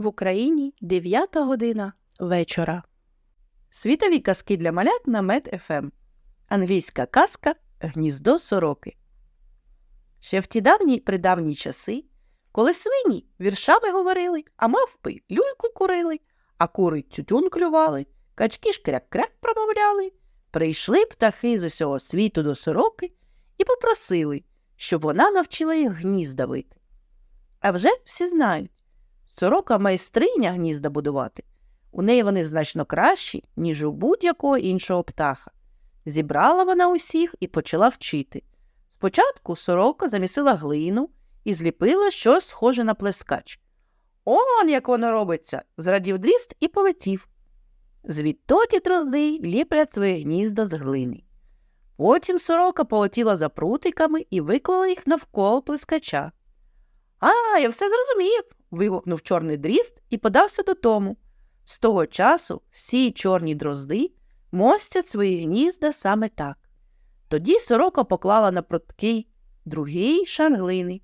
В Україні 9 година вечора. Світові казки для малят на Мед-ФМ. Англійська казка Гніздо сороки. Ще в ті давні придавні часи, коли свині віршами говорили, а мавпи люльку курили, а кури тютюн клювали, качки ж кряк-кряк промовляли, прийшли птахи з усього світу до сороки і попросили, щоб вона навчила їх гнізда вити. А вже всі знають, сорока майстриня гнізда будувати. У неї вони значно кращі, ніж у будь-якого іншого птаха. Зібрала вона усіх і почала вчити. Спочатку сорока замісила глину і зліпила щось схоже на плескач. Он як воно робиться, зрадів дріст і полетів. Звідтоді дрозди ліплять своє гнізда з глини. Потім сорока полетіла за прутиками і виклала їх навколо плескача. А, я все зрозумів. Вигукнув чорний дріст і подався додому. З того часу всі чорні дрозди мостять свої гнізда саме так. Тоді сорока поклала на проткий другий шар глини.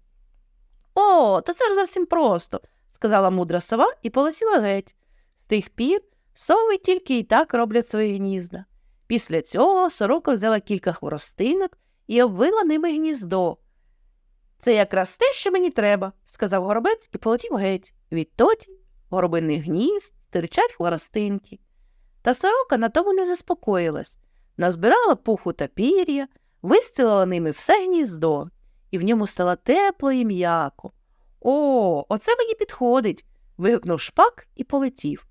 О, то це ж зовсім просто, сказала мудра сова і полетіла геть. З тих пір сови тільки і так роблять свої гнізда. Після цього сорока взяла кілька хворостинок і обвила ними гніздо. Це якраз те, що мені треба, сказав горобець і полетів геть. Відтоді горобиних гнізд стирчать хворостинки. Та сорока на тому не заспокоїлась. Назбирала пуху та пір'я, вистилила ними все гніздо, і в ньому стало тепло і м'яко. О, оце мені підходить. вигукнув шпак і полетів.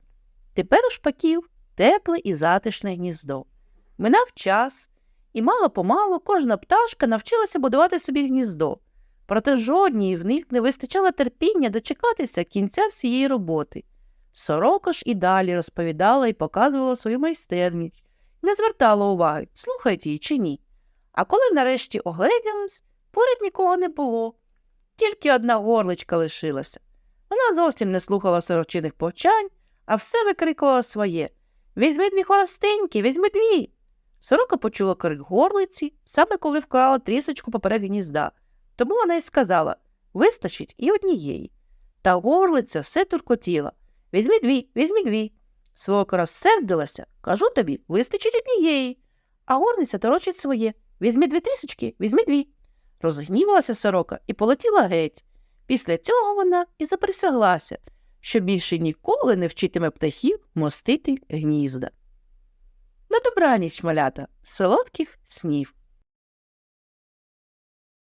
Тепер у шпаків тепле і затишне гніздо. Минав час, і мало помалу кожна пташка навчилася будувати собі гніздо. Проте жодній в них не вистачало терпіння дочекатися кінця всієї роботи. Сорока ж і далі розповідала і показувала свою майстерність, не звертала уваги, слухають її чи ні. А коли нарешті огледілась, поряд нікого не було. Тільки одна горличка лишилася. Вона зовсім не слухала сорочиних повчань, а все викрикувала своє Візьми дві хоростиньки, візьми дві. Сорока почула крик горлиці, саме коли вклала трісочку поперек гнізда. Тому вона й сказала вистачить і однієї. Та горлиця все туркотіла. Візьми дві, візьми дві. Сорока розсердилася, кажу тобі, вистачить однієї. А горниця торочить своє. Візьми дві трісочки, візьми дві. Розгнівалася сорока і полетіла геть. Після цього вона і заприсяглася, що більше ніколи не вчитиме птахів мостити гнізда. На добраніч, малята, солодких снів.